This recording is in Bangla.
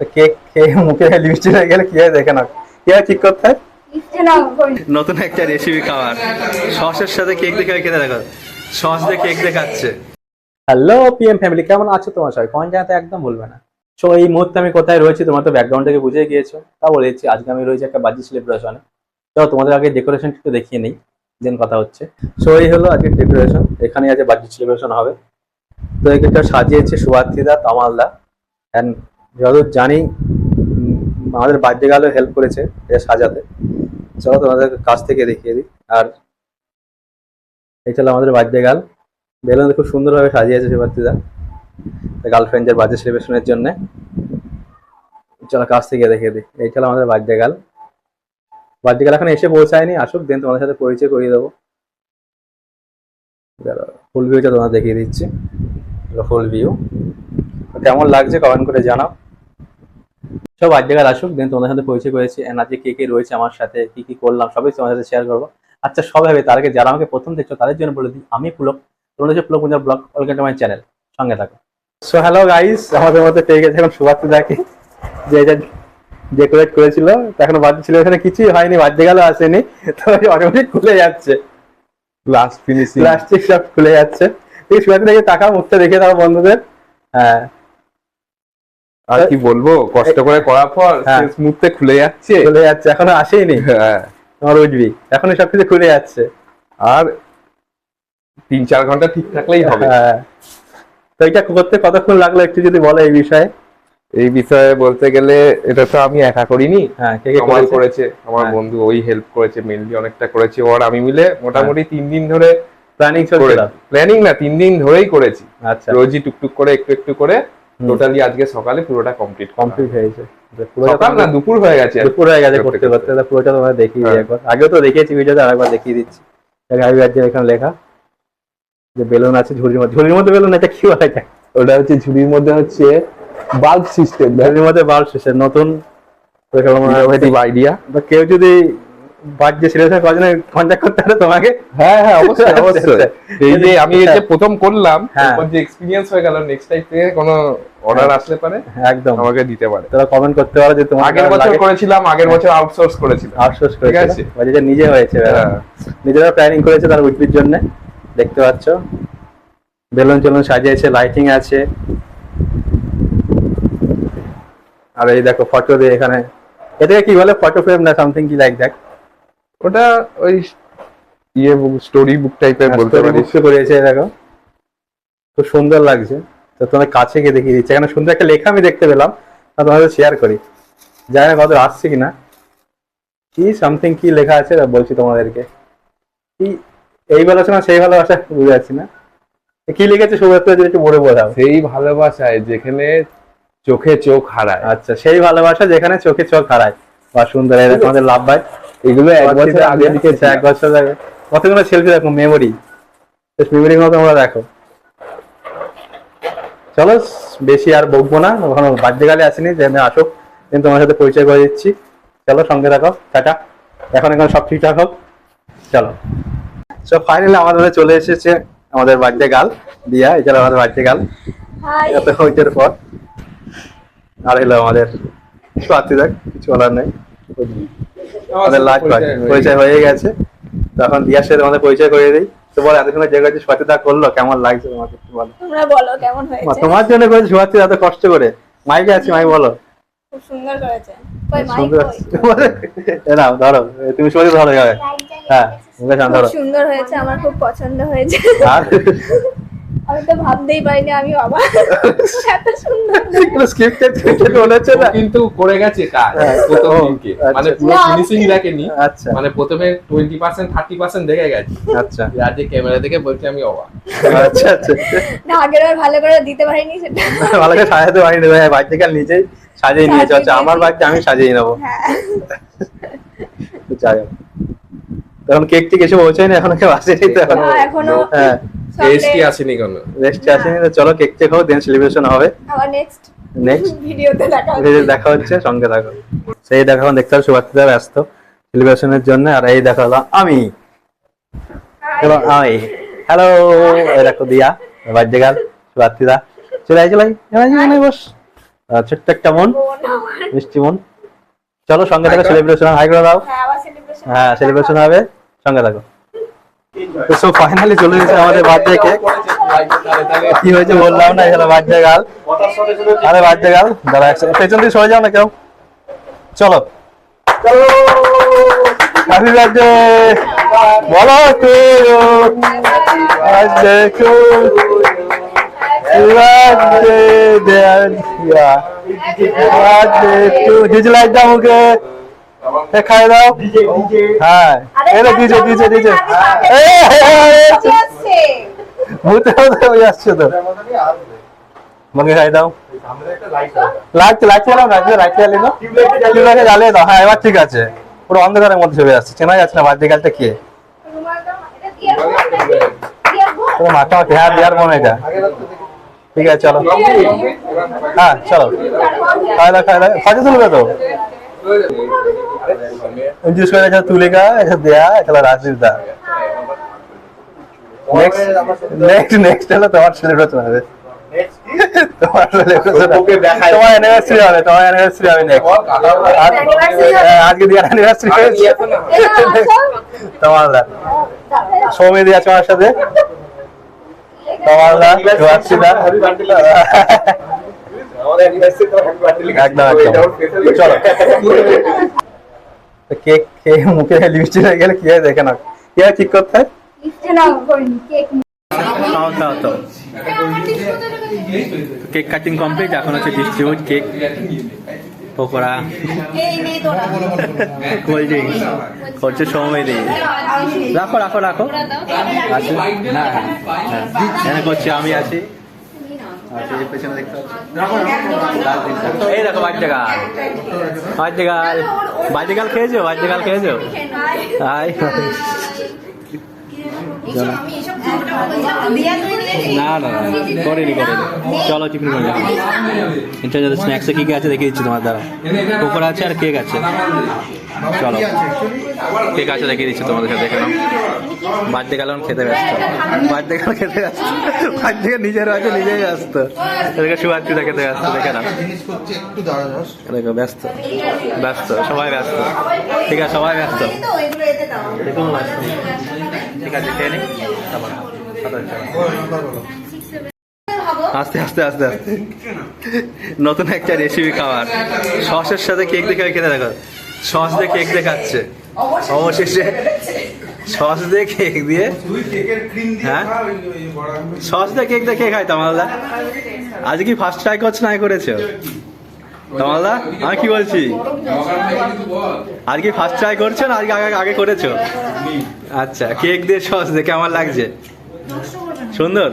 তো কেক খেয়ে মুখে লিপস্টিক হয়ে গেলে কি হয় দেখে না কি হয় ঠিক করতে? হয় নতুন একটা রেসিপি খাবার সসের সাথে কেক দেখে খেতে দেখো। সস দিয়ে কেক দেখাচ্ছে। হ্যালো পিএম ফ্যামিলি কেমন আছো তোমার সবাই? কমেন্ট জানাতে একদম ভুলবে না। সো এই মুহূর্তে আমি কোথায় রয়েছি তোমার তো ব্যাকগ্রাউন্ড থেকে বুঝে গিয়েছো। তা বলেছি আজকে আমি রয়েছি একটা বাজি সেলিব্রেশনে তো তোমাদের আগে ডেকোরেশন একটু দেখিয়ে নেই দেন কথা হচ্ছে। সো এই হলো আজকে ডেকোরেশন এখানে আজ বাজি সেলিব্রেশন হবে। তো এটা সাজিয়েছে সুভাত্রিদা তামালদা অ্যান্ড যতদূর জানি আমাদের বার্থডে গালও হেল্প করেছে এটা সাজাতে। চলো তোমাদের কাছ থেকে দেখিয়ে দিই। আর এই চলো আমাদের বার্থডে গাল বেলুন খুব সুন্দরভাবে সাজিয়েছে সুভাত্রিদা গার্লফ্রেন্ডের বার্থডে সেলিব্রেশনের জন্য। চলো কাছ থেকে দেখিয়ে দিই। এই চলো আমাদের বার্থডে গাল বার্থডে গাল এখন এসে পৌঁছায়নি। আসুক দেন তোমাদের সাথে পরিচয় করিয়ে দেবো। ফুল ভিউটা তোমাদের দেখিয়ে দিচ্ছি। ফুল ভিউ কেমন লাগছে কমেন্ট করে জানাও। সব আজ জায়গায় আসুক দেন তোমাদের সাথে পরিচয় করেছি এন্ড আজকে কে কে রয়েছে আমার সাথে কি কি করলাম সবই তোমাদের সাথে শেয়ার করব। আচ্ছা সব হবে তার আগে যারা আমাকে প্রথম দেখছ তাদের জন্য বলে দিই আমি পুলক তোমরা হচ্ছে Pulak Punjab blog welcome to my channel সঙ্গে থাকো। সো হ্যালো গাইস আমাদের মধ্যে পেয়ে গেছে এখন সুভাষিত দেখে যে এটা ডেকোরেট করেছিল এখনও বার্থডে ছিল এখানে কিছুই হয়নি বার্থডে গেল আসেনি তো অটোমেটিক খুলে যাচ্ছে। লাস্ট ফিনিশিং প্লাস্টিক সব খুলে যাচ্ছে। ঠিক সুভাষিত দেখে টাকা মুখটা দেখে দাও বন্ধুদের হ্যাঁ। আর কি বলব? কষ্ট করে করার পর হ্যাঁ। মুহূর্তে খুলে যাচ্ছে। খুলে যাচ্ছে এখনও আসেইনি হ্যাঁ। তোমার উঠবি। এখনও সবকিছু খুলে যাচ্ছে। আর তিন চার ঘণ্টা ঠিক থাকলেই হবে। হ্যাঁ। তো এটা করতে কতক্ষণ লাগল একটু যদি বলো এই বিষয়ে? এই বিষয়ে বলতে গেলে এটা তো আমি একা করিনি। হ্যাঁ আমার করেছে? আমার হ্যাঁ। বন্ধু ওই হেল্প করেছে মেনলি অনেকটা করেছে। ওর আমি মিলে মোটামুটি তিন দিন ধরে প্ল্যানিং চলছিল? প্ল্যানিং না তিন দিন ধরেই করেছি। আচ্ছা। রোজই টুকটুক করে একটু একটু করে। টোটালি আজকে সকালে পুরোটা কমপ্লিট কমপ্লিট হয়েছে সকাল না দুপুর হয়ে গেছে। দুপুর হয়ে গেছে করতে করতে। পুরোটা তোমার দেখিয়ে দিই হ্যাঁ। একবার। আগেও তো দেখিয়েছি ভিডিওতে আরেকবার দেখিয়ে দিচ্ছি। এখানে লেখা। যে বেলুন আছে ঝুড়ির মধ্যে। ঝুড়ির মধ্যে বেলুন এটা কি বলা? ওটা হচ্ছে ঝুড়ির মধ্যে হচ্ছে বাল্ব সিস্টেম ঝুড়ির মধ্যে বাল্ব শেষে নতুন। আইডিয়া কেউ যদি বার্থডে সেলিব্রেশন করার জন্য কন্ট্যাক্ট করতে পারে তোমাকে? হ্যাঁ হ্যাঁ অবশ্যই আচ্ছা, অবশ্যই। আচ্ছা। এই যে আমি এই যে প্রথম করলাম হ্যাঁ। তারপর যে এক্সপিরিয়েন্স হয়ে গেল নেক্সট টাইম থেকে কোনো অর্ডার আসলে পারে একদম। আমাকে দিতে পারে। তোরা কমেন্ট করতে পারো যে তোমার আগের বছর করেছিলাম আগের বছর আউটসোর্স করেছিলাম। ঠিক আছে। যেটা নিজে হয়েছে হ্যাঁ। নিজেরা প্ল্যানিং করেছে তার উঠবির জন্য। দেখতে পাচ্ছ। বেলুন চেলুন সাজিয়েছে লাইটিং আছে। আর এই দেখো ফটো দিয়ে এখানে। এটাকে কি বলে? ফটো ফ্রেম না সামথিং কি? লাইক দ্যাট ওটা ওই ইয়ে স্টোরি বুক টাইপের বলতে বুঝতে করেছে দেখো। খুব সুন্দর লাগছে। তো তোমার কাছে গিয়ে দেখিয়ে দিচ্ছে। এখানে সুন্দর একটা লেখা আমি দেখতে পেলাম। তা তোমাদের শেয়ার করি। জানি না কত আসছে কিনা। কি সামথিং কি লেখা আছে বলছি তোমাদেরকে। কি এই ভালোবাসা না সেই ভালোবাসা বুঝে যাচ্ছি না। কি লিখেছে সুব্রত যদি একটু বলে বোঝাও। সেই ভালোবাসায় যেখানে চোখে চোখ হারায়। আচ্ছা সেই ভালোবাসা যেখানে চোখে চোখ হারায়। বা সুন্দর এই দেখো আমাদের লাভ ভাই এগুলো এক বছর আগে লিখেছে এক বছর আগে। কতগুলো সেলফি দেখো? মেমোরি মেমোরি গুলো তোমরা দেখো। চলো বেশি আর বকবো না। ওখানে বার্থডে গালে আসেনি যে আমি আসুক কিন্তু তোমার সাথে পরিচয় করে দিচ্ছি। চলো সঙ্গে রাখো টাটা। এখন এখন সব ঠিকঠাক হোক। চলো। সব ফাইনালি আমাদের চলে এসেছে আমাদের বার্থডে গাল দিয়া। এটা হলো আমাদের বার্থডে গাল। হাই এত হইতের পর। আর এলো আমাদের কিছু আত্মী দেখ কিছু বলার নেই। আমাদের লাস্ট পরিচয় হয়ে গেছে। তখন দিয়ার সাথে আমাদের পরিচয় করে দিই। তো বল এতক্ষণে যে কাছে সত্যতা করল? কেমন লাগছে তোমাকে একটু বলো? তোমরা বলো কেমন হয়েছে? তোমার জন্য করেছে সুভাষিত এত কষ্ট করে। মাইকে আছি মাই বলো। খুব সুন্দর করেছে। নাও ধরো। তুমি ধরো যাবে হ্যাঁ। খুব ধরো। সুন্দর হয়েছে আমার খুব পছন্দ হয়েছে। আমি তো ভাবতেই পারিনি আমি বাবা। এত সুন্দর স্ক্রিপ্টেড স্ক্রিপ্টেড মনে হচ্ছে না। কিন্তু করে গেছে কাজ হ্যাঁ। প্রথম দিনকে। আচ্ছা। মানে পুরো ফিনিশিং দেখেনি। আচ্ছা। মানে প্রথমে টোয়েন্টি পার্সেন্ট থার্টি পার্সেন্ট দেখে গেছে। আচ্ছা। ক্যামেরা দেখে বলছি আমি অবাক। আচ্ছা আচ্ছা। না আগের বার ভালো করে দিতে পারিনি সেটা। ভালো করে সাজাতে পারিনি ভাই। বাড়িতে কাল নিজেই সাজিয়ে নিয়েছে। আচ্ছা আমার বাড়িতে আমি সাজিয়ে নেব। হ্যাঁ। যাই হোক। এখন কেক টিক এসে পৌঁছায়নি এখনও কেউ আসেনি তো এখন টেস্টই আসেনি কোনো। রেস্টে আসেনি তো চলো কেক টেক হোক দেন সেলিব্রেশন হবে। আবার নেক্সট নেক্সট ভিডিওতে দেখা হবে। দেখা হচ্ছে সঙ্গে থাকো। সেই দেখা দেখতে হবে সুভাষিতা ব্যস্ত সেলিব্রেশনের জন্য আর এই দেখা হলো আমি। চলো আমি। হ্যালো এই দেখো দিয়া বার্থডে গাল সুভাষিতা। চলে আই চলে আই, বস। আহ, ছোট্ট একটা মন মিষ্টি মন। চলো সঙ্গে থাকো সেলিব্রেশন হাই করে দাও। হ্যাঁ সেলিব্রেশন হ্যাঁ সেলিব্রেশন হবে। সঙ্গে থাকো। তো ফাইনালি চলে গেছে আমাদের বার্থডে কি হয়েছে বললাম না, এখানে বার্থডে গাল আরে বার্থডে গাল দাঁড়া একসাথে পেছন দিয়ে সরে যাও না কেউ। চলো। হ্যাপি বার্থডে বলো তো birthday to birthday dear birthday to মুখে খাই দাও। হ্যাঁ। এটা ডিজে ডিজে ডিজে। আসছে। ভূতে ভূতে হয়ে আসছে তো। মুখে খাই দাও। লাইট লাইট চালাও না লাইট চালিয়ে দাও। টিউবলাইটে জ্বালিয়ে দাও। হ্যাঁ এবার ঠিক আছে। পুরো অন্ধকারের মধ্যে চলে আসছে। চেনা যাচ্ছে না বার্থডে গালটা কে মাথা হ্যাঁ বিয়ার মনে এটা। ঠিক আছে চলো। হ্যাঁ চলো। খাই দাও খাই দাও। ফটো তুলবে তো। জিজ্ঞেস করে এটা তুলেগা এটা দেয়া এটা রাজদীপ দা। নেক্সট নেক্সট হলো তোমার সেলিব্রেশন হবে। তোমার। তোমার অ্যানিভার্সারি হবে তোমার অ্যানিভার্সারি হবে নেক্সট আজকে দিয়ে অ্যানিভার্সারি হয়েছে। তোমার সৌমি দিয়ে আছে সাথে। তোমার দা জোয়াচ্ছি একদম একদম। চলো। কেক খেয়ে মুখে লিপস্টিক হয়ে গেলে কি হয় দেখে না কি হয় ঠিক করতে? হয় নাও কেক তো। কাটিং কমপ্লিট এখন হচ্ছে distribute cake pakora. Cold drinks করছে সময় দিয়ে রাখো রাখো রাখো। আছি? না হ্যাঁ হ্যাঁ করছি আমি আছি, এই পাচ্ছি। এই দেখো বাচ্চা গাল বাচ্চা গাল বাচ্চা গাল খেয়েছো? বাচ্চা গাল খেয়েছো আই না না করিনি করিনি। চলো টিফিন করে যাব এটা যাদের স্ন্যাক্সে কি কি আছে দেখিয়ে দিচ্ছি তোমার দ্বারা। পকোড়া আছে আর কেক আছে। চলো। কেক আছে দেখিয়ে দিচ্ছি তোমাদের সাথে দেখে নাও। বার্থডে গেলাম খেতে ব্যস্ত। বার্থডে গেল খেতে ব্যস্ত। বার্থডে নিজের আছে নিজেই ব্যস্ত। এদিকে শুভার্থীরা খেতে ব্যস্ত, দেখে নাও। দেখো ব্যস্ত। ব্যস্ত, সবাই ব্যস্ত। ঠিক আছে, সবাই ব্যস্ত। ঠিক নি আস্তে আস্তে আস্তে আস্তে। নতুন একটা রেসিপি খাবার সসের সাথে কেক দেখে খেতে দেখো। সস দিয়ে কেক দেখাচ্ছে। অবশেষে সস দিয়ে কেক দিয়ে। হ্যাঁ? সস দিয়ে কেক দিয়ে দেখে খাই তামালদা? আজ কি ফার্স্ট ট্রাই করছ না করেছ? তামালদা, আমি কি বলছি? আজকে ফার্স্ট ট্রাই করছ না আজকে আগে আগে করেছ? আচ্ছা কেক দিয়ে সস দিয়ে কেমন লাগছে? সুন্দর?